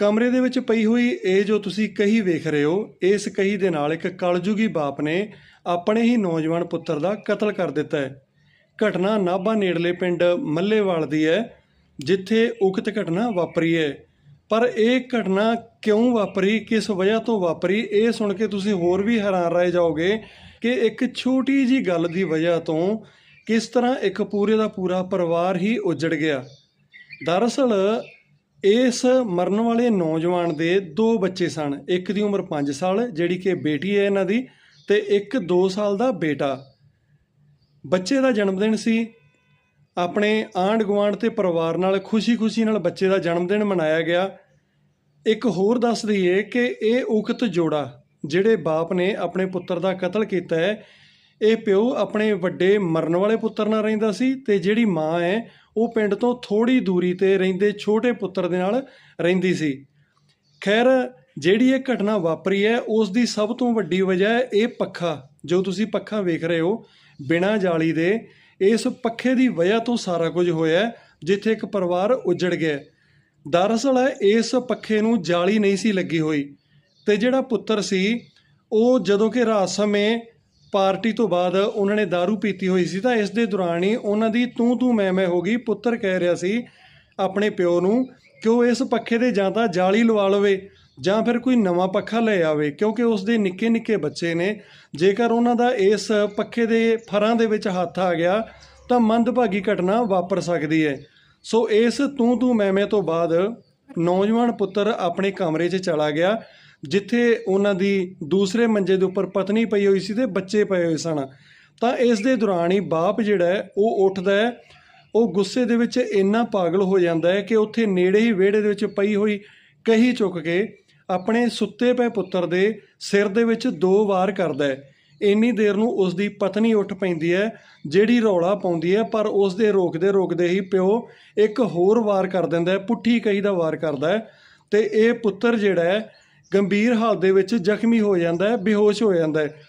ਕਮਰੇ ਦੇ ਵਿੱਚ ਪਈ ਹੋਈ ਇਹ ਜੋ ਤੁਸੀਂ ਕਹੀ ਵੇਖ ਰਹੇ ਹੋ, ਇਸ ਕਹੀ ਦੇ ਨਾਲ ਇੱਕ ਕਲਯੁਗੀ ਬਾਪ ਨੇ ਆਪਣੇ ਹੀ ਨੌਜਵਾਨ ਪੁੱਤਰ ਦਾ ਕਤਲ ਕਰ ਦਿੱਤਾ ਹੈ। ਘਟਨਾ ਨਾਭਾ ਨੇੜਲੇ ਪਿੰਡ ਮੱਲੇਵਾਲ ਦੀ ਹੈ, ਜਿੱਥੇ ਉਕਤ ਘਟਨਾ ਵਾਪਰੀ ਹੈ। ਪਰ ਇਹ ਘਟਨਾ ਕਿਉਂ ਵਾਪਰੀ, ਕਿਸ ਵਜ੍ਹਾ ਤੋਂ ਵਾਪਰੀ, ਇਹ ਸੁਣ ਕੇ ਤੁਸੀਂ ਹੋਰ ਵੀ ਹੈਰਾਨ ਰਹਿ ਜਾਓਗੇ ਕਿ ਇੱਕ ਛੋਟੀ ਜੀ ਗੱਲ ਦੀ ਵਜ੍ਹਾ ਤੋਂ ਕਿਸ ਤਰ੍ਹਾਂ ਇੱਕ ਪੂਰੇ ਦਾ ਪੂਰਾ ਪਰਿਵਾਰ ਹੀ ਉਜੜ ਗਿਆ। ਦਰਅਸਲ ਇਸ ਮਰਨ ਵਾਲੇ ਨੌਜਵਾਨ ਦੇ ਦੋ ਬੱਚੇ ਸਨ। ਇੱਕ ਦੀ ਉਮਰ 5 ਸਾਲ, ਜਿਹੜੀ ਕਿ ਬੇਟੀ ਹੈ ਇਹਨਾਂ ਦੀ, ਤੇ ਇੱਕ 2 ਸਾਲ ਦਾ ਬੇਟਾ। ਬੱਚੇ ਦਾ ਜਨਮ ਦਿਨ ਸੀ। ਆਪਣੇ ਆਂਢ ਗੁਆਂਢ ਤੇ ਪਰਿਵਾਰ ਨਾਲ ਖੁਸ਼ੀ-ਖੁਸ਼ੀ ਨਾਲ ਬੱਚੇ ਦਾ ਜਨਮ ਦਿਨ ਮਨਾਇਆ ਗਿਆ। ਇੱਕ ਹੋਰ ਦੱਸ ਦਈਏ ਕਿ ਇਹ ਉਕਤ ਜੋੜਾ, ਜਿਹੜੇ ਬਾਪ ਨੇ ਆਪਣੇ ਪੁੱਤਰ ਦਾ ਕਤਲ ਕੀਤਾ ਹੈ ਇਹ ਪਿਓ ਆਪਣੇ ਵੱਡੇ ਮਰਨ ਵਾਲੇ ਪੁੱਤਰ ਨਾਲ ਰਹਿੰਦਾ ਸੀ ਤੇ ਜਿਹੜੀ ਮਾਂ ਹੈ, ਉਹ ਪਿੰਡ ਤੋਂ ਥੋੜੀ ਦੂਰੀ ਤੇ ਰਹਿੰਦੇ ਛੋਟੇ ਪੁੱਤਰ ਦੇ ਨਾਲ ਰਹਿੰਦੀ ਸੀ। ਖੈਰ, ਜਿਹੜੀ ਇਹ ਘਟਨਾ ਵਾਪਰੀ ਹੈ, ਉਸ ਦੀ ਸਭ ਤੋਂ ਵੱਡੀ ਵਜ੍ਹਾ ਇਹ ਪੱਖਾ, ਜੋ ਤੁਸੀਂ ਪੱਖਾ ਵੇਖ ਰਹੇ ਹੋ, ਬਿਨਾਂ ਜਾਲੀ ਦੇ, ਇਸ ਪੱਖੇ ਦੀ ਵਜ੍ਹਾ ਤੋਂ ਸਾਰਾ ਕੁਝ ਹੋਇਆ ਜਿੱਥੇ ਇੱਕ ਪਰਿਵਾਰ ਉਜੜ ਗਿਆ ਦਰਅਸਲ, ਇਸ ਪੱਖੇ ਨੂੰ ਜਾਲੀ ਨਹੀਂ ਸੀ ਲੱਗੀ ਹੋਈ ਤੇ ਜਿਹੜਾ ਪੁੱਤਰ ਸੀ, ਉਹ ਜਦੋਂ ਕਿ ਰਾਤ ਸਮੇਂ ਪਾਰਟੀ ਤੋਂ ਬਾਅਦ ਉਹਨਾਂ ਨੇ दारू ਪੀਤੀ ਹੋਈ ਸੀ ਤਾਂ ਇਸ ਦੇ ਦੌਰਾਨ ਹੀ ਉਹਨਾਂ ਦੀ ਤੂੰ ਤੂੰ ਮੈਂ ਮੈਂ ਹੋ ਗਈ ਪੁੱਤਰ ਕਹਿ ਰਿਹਾ ਸੀ ਆਪਣੇ ਪਿਓ ਨੂੰ ਕਿ ਉਹ ਇਸ ਪੱਖੇ ਦੇ ਜਾਂ ਤਾਂ ਜਾਲੀ ਲਵਾ ਲਵੇ ਜਾਂ ਫਿਰ ਕੋਈ ਨਵਾਂ ਪੱਖਾ ਲੈ ਆਵੇ, ਕਿਉਂਕਿ ਉਸ ਦੇ ਨਿੱਕੇ ਨਿੱਕੇ ਬੱਚੇ ਨੇ। ਜੇਕਰ ਉਹਨਾਂ ਦਾ ਇਸ ਪੱਖੇ ਦੇ ਫਰਾਂ ਦੇ ਵਿੱਚ ਹੱਥ ਆ ਗਿਆ, ਤਾਂ ਮੰਦਭਾਗੀ ਘਟਨਾ ਵਾਪਰ ਸਕਦੀ ਹੈ। ਸੋ ਇਸ ਤੂੰ ਤੂੰ ਮੈਂ ਮੈਂ ਤੋਂ ਬਾਅਦ ਨੌਜਵਾਨ ਪੁੱਤਰ ਆਪਣੇ ਕਮਰੇ 'ਚ ਚਲਾ ਗਿਆ। ਜਿੱਥੇ ਉਹਨਾਂ ਦੀ ਦੂਸਰੇ ਮੰਜੇ ਦੇ ਉੱਪਰ ਪਤਨੀ ਪਈ ਹੋਈ ਸੀ ਤੇ ਬੱਚੇ ਪਏ ਹੋਏ ਸਨ। ਤਾਂ ਇਸ ਦੇ ਦੌਰਾਨ ਹੀ ਬਾਪ ਜਿਹੜਾ ਉਹ ਉੱਠਦਾ ਹੈ। ਉਹ ਗੁੱਸੇ ਦੇ ਵਿੱਚ ਇੰਨਾ ਪਾਗਲ ਹੋ ਜਾਂਦਾ ਹੈ ਕਿ ਉੱਥੇ ਨੇੜੇ ਹੀ ਵਿਹੜੇ ਦੇ ਵਿੱਚ ਪਈ ਹੋਈ ਕਹੀ ਚੁੱਕ ਕੇ ਆਪਣੇ ਸੁੱਤੇ ਪਏ ਪੁੱਤਰ ਦੇ ਸਿਰ ਦੇ ਵਿੱਚ ਦੋ ਵਾਰ ਕਰਦਾ ਹੈ। ਇੰਨੀ ਦੇਰ ਨੂੰ ਉਸ ਦੀ ਪਤਨੀ ਉੱਠ ਪੈਂਦੀ ਹੈ, ਜਿਹੜੀ ਰੌਲਾ ਪਾਉਂਦੀ ਹੈ, ਪਰ ਉਸ ਦੇ ਰੋਕਦੇ ਰੋਕਦੇ ਹੀ ਪਿਓ ਇੱਕ ਹੋਰ ਵਾਰ ਕਰ ਦਿੰਦਾ ਹੈ, ਪੁੱਠੀ ਕਹੀ ਦਾ ਵਾਰ ਕਰਦਾ ਹੈ। ਤੇ ਇਹ ਪੁੱਤਰ ਜਿਹੜਾ ਹੈ ਗੰਭੀਰ ਹਾਲਤ ਦੇ ਵਿੱਚ ਜ਼ਖਮੀ ਹੋ ਜਾਂਦਾ ਹੈ, ਬੇਹੋਸ਼ ਹੋ ਜਾਂਦਾ ਹੈ।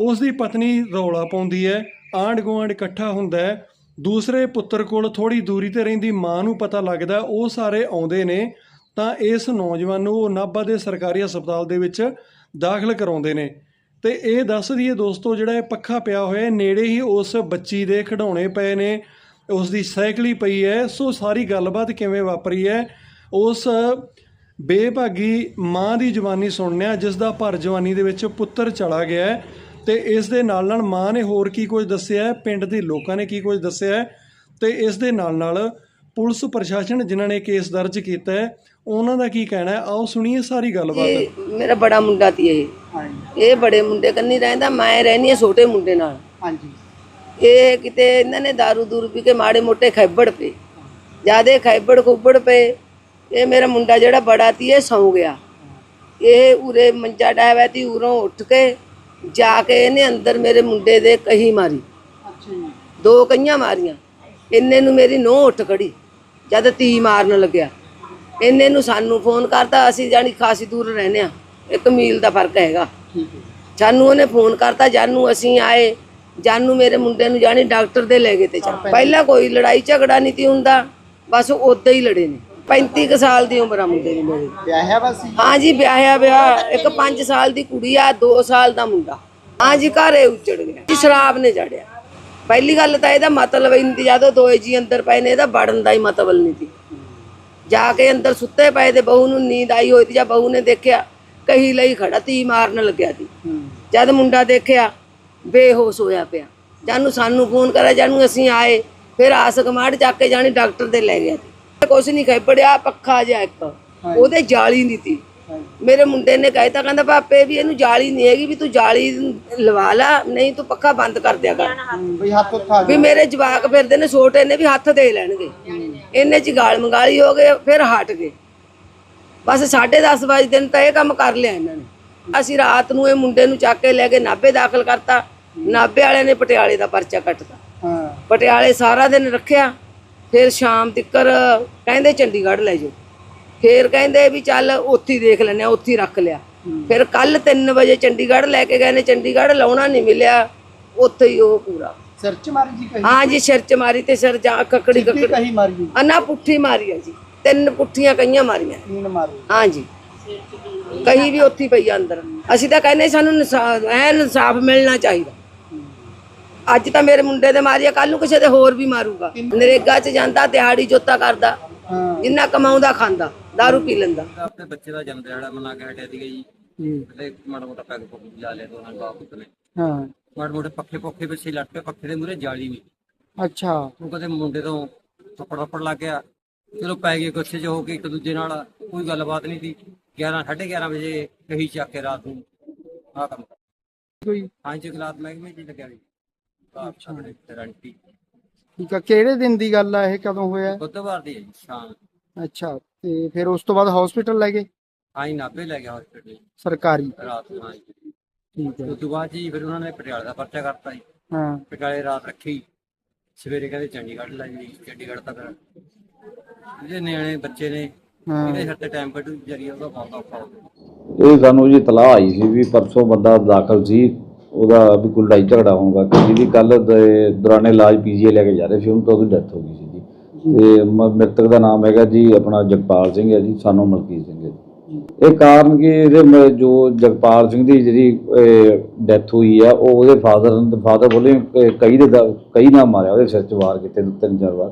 ਉਸ ਦੀ ਪਤਨੀ ਰੌਲਾ ਪਾਉਂਦੀ ਹੈ, ਆਂਢ ਗੁਆਂਢ ਇਕੱਠਾ ਹੁੰਦਾ ਹੈ। ਦੂਸਰੇ ਪੁੱਤਰ ਕੋਲ ਥੋੜੀ ਦੂਰੀ ਤੇ ਰਹਿੰਦੀ ਮਾਂ ਨੂੰ ਪਤਾ ਲੱਗਦਾ ਉਹ ਸਾਰੇ ਆਉਂਦੇ ਨੇ, ਤਾਂ ਇਸ ਨੌਜਵਾਨ ਨੂੰ ਉਹ ਨਾਭਾ ਦੇ ਸਰਕਾਰੀ ਹਸਪਤਾਲ ਦੇ ਵਿੱਚ ਦਾਖਲ ਕਰਾਉਂਦੇ ਨੇ। ਤੇ ਇਹ ਦੱਸ ਦਈਏ ਦੋਸਤੋ, ਜਿਹੜਾ ਇਹ ਪੱਖਾ ਪਿਆ ਹੋਇਆ ਨੇੜੇ ਹੀ ਉਸ ਬੱਚੀ ਦੇ ਖਿਡੌਣੇ ਪਏ ਨੇ ਉਸ ਦੀ ਸਾਈਕਲ ਹੀ ਪਈ ਹੈ। ਸੋ ਸਾਰੀ ਗੱਲਬਾਤ ਕਿਵੇਂ ਵਾਪਰੀ ਹੈ, ਉਸ ਬੇਭਾਗੀ ਮਾਂ ਦੀ ਜਵਾਨੀ ਸੁਣਨਿਆ ਜਿਸ ਦਾ ਭਰ ਜਵਾਨੀ ਦੇ ਵਿੱਚ ਪੁੱਤਰ ਚਲਾ ਗਿਆ ਹੈ ਤੇ ਇਸ ਦੇ ਨਾਲ ਨਾਲ ਮਾਂ ਨੇ ਹੋਰ ਕੀ ਕੁਝ ਦੱਸਿਆ ਹੈ, ਪਿੰਡ ਦੇ ਲੋਕਾਂ ਨੇ ਕੀ ਕੁਝ ਦੱਸਿਆ ਹੈ? ਤੇ ਇਸ ਦੇ ਨਾਲ ਨਾਲ ਪੁਲਿਸ ਪ੍ਰਸ਼ਾਸਨ ਜਿਨ੍ਹਾਂ ਨੇ ਕੇਸ ਦਰਜ ਕੀਤਾ ਹੈ ਉਹਨਾਂ ਦਾ ਕੀ ਕਹਿਣਾ ਹੈ? ਆਓ ਸੁਣੀਏ ਸਾਰੀ ਗੱਲਬਾਤ। ਮੇਰਾ ਬੜਾ ਮੁੰਡਾ ਤੀ ਇਹ। ਹਾਂਜੀ। ਇਹ ਬੜੇ ਮੁੰਡੇ ਕੰਨੀ ਰਹਿੰਦਾ ਮੈਂ ਰਹਿੰਦੀ ਆ ਛੋਟੇ ਮੁੰਡੇ ਨਾਲ। ਹਾਂਜੀ। ਇਹ ਕਿਤੇ ਇਹਨਾਂ ਨੇ दारू ਦੂਰ ਪੀ ਕੇ ਮਾੜੇ ਮੋਟੇ ਖੈਬੜ ਪਏ। ਜਿਆਦੇ ਖੈਬੜ ਖੁੱਬੜ ਪਏ। ਇਹ ਮੇਰਾ ਮੁੰਡਾ ਜਿਹੜਾ ਬੜਾ ਤੀ ਇਹ ਸੌਂ ਗਿਆ। ਇਹ ਉਰੇ ਮੰਜਾ ਡਾਇਆ ਤੀ ਉਰੋਂ ਉੱਠ ਕੇ ਜਾ ਕੇ ਇਹਨੇ ਅੰਦਰ ਮੇਰੇ ਮੁੰਡੇ ਦੇ ਕਹੀ ਮਾਰੀ। ਦੋ ਕਈਆਂ ਮਾਰੀਆਂ। ਇੰਨੇ ਨੂੰ ਮੇਰੀ ਨੋਹ ਉੱਠ ਖੜੀ ਜਦ ਤੀ ਮਾਰਨ ਲੱਗਿਆ। ਇੰਨੇ ਨੂੰ ਸਾਨੂੰ ਫੋਨ ਕਰਤਾ ਅਸੀਂ ਜਾਨੀ ਖਾਸੀ ਦੂਰ ਰਹਿੰਦੇ ਆ ਇੱਕ ਮੀਲ ਦਾ ਫ਼ਰਕ ਹੈਗਾ। ਜਾਨੂੰ ਉਹਨੇ ਫੋਨ ਕਰਤਾ ਜਾਨੂੰ ਅਸੀਂ ਆਏ। ਜਾਨੂੰ ਮੇਰੇ ਮੁੰਡੇ ਨੂੰ ਜਾਣੀ ਡਾਕਟਰ ਦੇ ਲੈ ਗਏ ਤੇ ਪਹਿਲਾਂ ਕੋਈ ਲੜਾਈ ਝਗੜਾ ਨਹੀਂ ਤੀ ਹੁੰਦਾ ਬਸ ਉਦਾਂ ਹੀ ਲੜੇ ਨੇ। 35 ਕੁ ਸਾਲ ਦੀ ਉਮਰ ਆ ਮੁੰਡੇ ਦੀ ਮੇਰੇ। ਵਿਆਹਿਆ ਵਾ ਸੀ? ਹਾਂ ਜੀ ਵਿਆਹਿਆ ਵਿਆਹ। ਇੱਕ 5 ਸਾਲ ਦੀ ਕੁੜੀ ਆ 2 ਸਾਲ ਦਾ ਮੁੰਡਾ। ਹਾਂ ਜੀ ਘਰੇ ਉੱਜੜ ਗਿਆ। ਜੀ ਸ਼ਰਾਬ ਨੇ ਜੜਿਆ। ਪਹਿਲੀ ਗੱਲ ਤਾਂ ਇਹਦਾ ਮਤਲਬ ਹੀ ਨਹੀਂ ਤੀ, ਜਦੋਂ ਦੋਏ ਜੀ ਅੰਦਰ ਪਏ ਨੇ ਇਹਦਾ ਵੜਨ ਦਾ ਹੀ ਮਤਲਬ ਨਹੀਂ ਸੀ। ਜਾ ਕੇ ਅੰਦਰ ਸੁੱਤੇ ਪਏ ਤੇ ਬਹੂ ਨੂੰ ਨੀਂਦ ਆਈ ਹੋਈ ਤੇ ਜਾਂ ਬਹੂ ਨੇ ਦੇਖਿਆ ਕਹੀ ਲਈ ਖੜਾ ਤੀ ਮਾਰਨ ਲੱਗਿਆ ਸੀ। ਜਦ ਮੁੰਡਾ ਦੇਖਿਆ ਬੇਹੋਸ਼ ਹੋਇਆ ਪਿਆ। ਜਾਨੂੰ ਸਾਨੂੰ ਫੋਨ ਕਰਿਆ ਜਾਨੂੰ ਅਸੀਂ ਆਏ ਫਿਰ ਆਸ ਕਮਾੜ ਚੱਕ ਕੇ ਜਾਣੀ ਡਾਕਟਰ ਦੇ ਲੈ ਗਿਆ ਸੀ। ਕੁਛ ਨਹੀਂ ਖਾਈ ਪੜਿਆ ਪੱਖਾ ਜਿਹਾ ਇੱਕ। ਉਹਦੇ ਜਾਲੀ ਨਹੀਂ ਤੀ। ਮੇਰੇ ਮੁੰਡੇ ਨੇ ਕਹਿਤਾ ਕਹਿੰਦਾ ਪਾਪੇ ਵੀ ਇਹਨੂੰ ਜਾਲੀ ਨਹੀਂ ਹੈਗੀ ਵੀ ਤੂੰ ਜਾਲੀ ਲਵਾ ਲਾ ਨਹੀਂ ਤੂੰ ਪੱਖਾ ਬੰਦ ਕਰ ਦਿਆ ਕਰ। ਵੀ ਹੱਥ ਉੱਠਾ ਵੀ ਮੇਰੇ ਜਵਾਕ ਫਿਰਦੇ ਨੇ ਛੋਟੇ ਨੇ ਵੀ ਹੱਥ ਦੇ ਲੈਣਗੇ। ਇੰਨੇ ਚ ਗਾਲ ਮੰਗਾਲੀ ਹੋ ਗਏ ਫਿਰ ਹਟ ਗਏ। ਬਸ 10:30 ਵਜੇ ਦਿਨ ਤਾਂ ਇਹ ਕੰਮ ਕਰ ਲਿਆ ਇਹਨਾਂ ਨੇ। ਅਸੀਂ ਰਾਤ ਨੂੰ ਇਹ ਮੁੰਡੇ ਨੂੰ ਚੱਕ ਕੇ ਲੈ ਕੇ ਨਾਭੇ ਦਾਖਲ ਕਰਤਾ। ਨਾਭੇ ਵਾਲਿਆਂ ਨੇ ਪਟਿਆਲੇ ਦਾ ਪਰਚਾ ਕੱਟਤਾ। ਹਾਂ। ਪਟਿਆਲੇ ਸਾਰਾ ਦਿਨ ਰੱਖਿਆ। ਫਿਰ ਸ਼ਾਮ ਤੱਕਰ ਕਹਿੰਦੇ ਚੰਡੀਗੜ੍ਹ ਲੈ ਜਾਓ। ਫਿਰ ਕਹਿੰਦੇ ਵੀ ਚੱਲ ਉੱਥੇ ਹੀ ਦੇਖ ਆ ਉੱਥੇ ਹੀ ਰੱਖ ਲਿਆ। ਫਿਰ ਕੱਲ 3 ਵਜੇ ਚੰਡੀਗੜ੍ਹ ਲੈ ਕੇ ਗਏ ਨੇ ਚੰਡੀਗੜ੍ਹ ਲਾਉਣਾ ਨਹੀਂ ਮਿਲਿਆ ਉੱਥੇ ਹੀ ਉਹ ਪੂਰਾ। ਸਿਰ ਚ ਮਾਰੀ ਜੀ ਕਹੀ? ਹਾਂ ਜੀ ਸਿਰ ਚ ਮਾਰੀ ਤੇ ਸਿਰ ਜਾਂ ਕੱਕੜੀ ਕੱਕੜੀ। ਕਹੀ ਮਾਰੀ ਜੀ। ਅੰਨਾ ਪੁੱਠੀ ਮਾਰੀ ਆ ਜੀ। ਤਿੰਨ ਪੁੱਠੀਆਂ ਕਈਆਂ ਮਾਰੀਆਂ। ਤੀਨ ਮਾਰੇ। ਹਾਂਜੀ ਕਹੀ ਵੀ ਉੱਥੀ ਪਈ ਆ ਅੰਦਰ। ਅਸੀਂ ਤਾਂ ਕਹਿੰਦੇ ਸਾਨੂੰ ਇਨਸਾ- ਐਨ ਇਨਸਾਫ ਮਿਲਣਾ ਚਾਹੀਦਾ। ਅੱਜ ਤਾਂ ਮੇਰੇ ਮੁੰਡੇ ਦੇ ਮਾਰਿਆ ਕੱਲ ਨੂੰ ਕਿਸੇ ਦੇ ਹੋਰ ਵੀ ਮਾਰੂਗਾ। ਨਰੇਗਾ 'ਚ ਜਾਂਦਾ ਦਿਹਾੜੀ ਜੋਤਾ ਕਰਦਾ ਜਿੰਨਾ ਕਮਾਉਂਦਾ ਖਾਂਦਾ दारू ਪੀ ਲੈਂਦਾ। ਆਪਣੇ ਬੱਚੇ ਦਾ ਜਨਮ ਦਿਹਾੜਾ ਮਨਾ ਕੇ ਹਟਿਆ ਸੀਗਾ ਜੀ। ਜੀ। ਤੇ ਮਾੜਾ ਮੋਟਾ ਪੈਗ ਪੁੱਗ ਲਾ ਲਿਆ ਦੋਨਾਂ ਬਾਪ ਨੇ। ਹਾਂ। ਮਾੜੇ ਮੋਟੇ ਪੱਖੇ ਪੁੱਖੇ ਪਿੱਛੇ ਲੱਟ ਕੇ ਪੱਖੇ ਦੇ ਮੂਰੇ ਜਾਲੀ ਵੀ। ਅੱਛਾ। ਉਹ ਕਦੇ ਮੁੰਡੇ ਤੋਂ ਥੱਪੜ ਥੱਪੜ ਲੱਗ ਗਿਆ। ਚਲੋ ਪੈ ਗਏ ਗੁੱਸੇ 'ਚ ਹੋ ਕੇ ਇੱਕ ਦੂਜੇ ਨਾਲ ਕੋਈ ਗੱਲਬਾਤ ਨਹੀਂ ਸੀ। 11 11:30 ਵਜੇ ਕਹੀ ਚੱਕ ਕੇ ਰਾਤ ਨੂੰ। ਆ ਕੰਮ। ਕੋਈ ਹਾਂ ਜੀ ਗਲਾਤ ਮਹਿਕਮੇ ਹੀ ਲੱਗਿਆ ਵੀ ਬਾਪ ਸਾਹਮਣੇ ਰੰਟੀ। ਠੀਕ ਆ ਕਿਹੜੇ ਦਿਨ ਦੀ ਗੱਲ ਆ ਇਹ? ਕਦੋਂ ਹੋਇਆ? ਬੁੱਧਵਾਰ ਦੀ ਹੈ ਜੀ ਸ਼ਾਮ। ਅੱਛਾ ਤੇ ਫਿਰ ਉਸ ਤੋਂ ਬਾਅਦ ਹਸਪੀਟਲ ਲੈ ਗਏ? ਆਈ ਨਾਭੇ ਲੈ ਗਿਆ ਹਸਪੀਟਲ ਸਰਕਾਰੀ। ਰਾਤ ਨੂੰ ਜੀ। ਠੀਕ ਹੈ। ਉਸ ਤੋਂ ਬਾਅਦ ਜੀ ਫਿਰ ਉਹਨਾਂ ਨੇ ਪਟਿਆਲੇ ਦਾ ਪਰਚਾ ਕਰਤਾ ਜੀ। ਹਾਂ। ਪਟਿਆਲੇ ਰਾਤ ਰੱਖੀ। ਸਵੇਰੇ ਕਹਿੰਦੇ ਚੰਡੀਗੜ੍ਹ ਲੈ ਜੀ ਚੰਡੀਗੜ੍ਹ ਤੱਕ। ਜਿਹੜੇ ਨਿਆਣੇ ਬੱਚੇ ਨੇ ਇਹਦੇ ਤੇ ਟਾਈਮ ਕੱਢੂ ਜਰੀਆ ਉਹਦਾ ਬਹੁਤ ਔਖਾ ਹੋ ਗਿਆ। ਇਹ ਸਾਨੂੰ ਜੀ ਤਲਾਹ ਆਈ ਸੀ ਵੀ ਪਰਸੋਂ ਬੰਦਾ ਦਾਖਲ ਸੀ। ਉਹਦਾ ਵੀ ਕੋਈ ਲੜਾਈ ਝਗੜਾ ਹੋਊਗਾ। ਕਿ ਜਿਹਦੀ ਕੱਲ ਦੌਰਾਨੇ ਇਲਾਜ ਪੀਜੀਏ ਲੈ ਕੇ ਜਾ ਰਹੇ ਸੀ ਉਹਨੂੰ ਤਾਂ ਉਹਦੀ ਡੈਥ ਹੋ ਗਈ ਸੀ ਜੀ। ਤੇ ਮ੍ਰਿਤਕ ਦਾ ਨਾਮ ਹੈਗਾ ਜੀ ਆਪਣਾ ਜਗਪਾਲ ਸਿੰਘ ਹੈ ਜੀ ਸਾਨੂੰ ਮਲਕੀਤ ਸਿੰਘ ਹੈ ਇਹ ਕਾਰਨ ਕਿ ਇਹਦੇ ਜੋ ਜਗਪਾਲ ਸਿੰਘ ਦੀ ਜਿਹੜੀ ਡੈਥ ਹੋਈ ਆ ਉਹ ਉਹਦੇ ਫਾਦਰ ਫਾਦਰ ਬੋਲੇ ਕਈ ਦੇ ਦਾ- ਕਈ ਨਾਲ ਮਾਰਿਆ ਉਹਦੇ ਸਿਰ 'ਚ ਵਾਰ ਕੀਤੇ ਦੋ ਤਿੰਨ ਚਾਰ ਵਾਰ।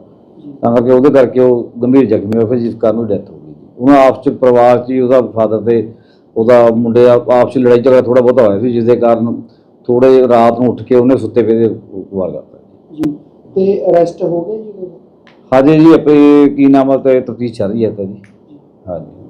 ਤਾਂ ਕਰਕੇ ਉਹਦੇ ਕਰਕੇ ਉਹ ਗੰਭੀਰ ਜ਼ਖਮੀ ਹੋਇਆ ਫਿਰ ਜਿਸ ਕਾਰਨ ਉਹ ਡੈਥ ਹੋ ਗਈ ਜੀ। ਉਹਨਾਂ ਆਪਸ 'ਚ ਪਰਿਵਾਰ 'ਚ ਉਹਦਾ ਫਾਦਰ ਤੇ ਉਹਦਾ ਮੁੰਡੇ ਦਾ ਆਪਸ 'ਚ ਲੜਾਈ ਝਗੜਾ ਥੋੜਾ ਬਹੁਤਾ ਹੋਇਆ ਸੀ ਜਿਸ ਦੇ ਕਾਰਨ ਥੋੜੇ ਰਾਤ ਨੂੰ ਉੱਠ ਕੇ ਉਹਨੇ ਸੁੱਤੇ ਪਏ ਦੇ ਵਾਰ ਕਰਤਾ ਜੀ। ਤੇ ਅਰੈਸਟ ਹੋ ਗਏ ਜੀ? ਹਾਂਜੀ ਜੀ ਆਪੇ ਕੀ ਨਾਮ ਹੈ ਤੇ ਤਫਤੀਸ਼ ਚੱਲ ਰਹੀ ਹੈ ਤਾਂ ਜੀ। ਹਾਂਜੀ।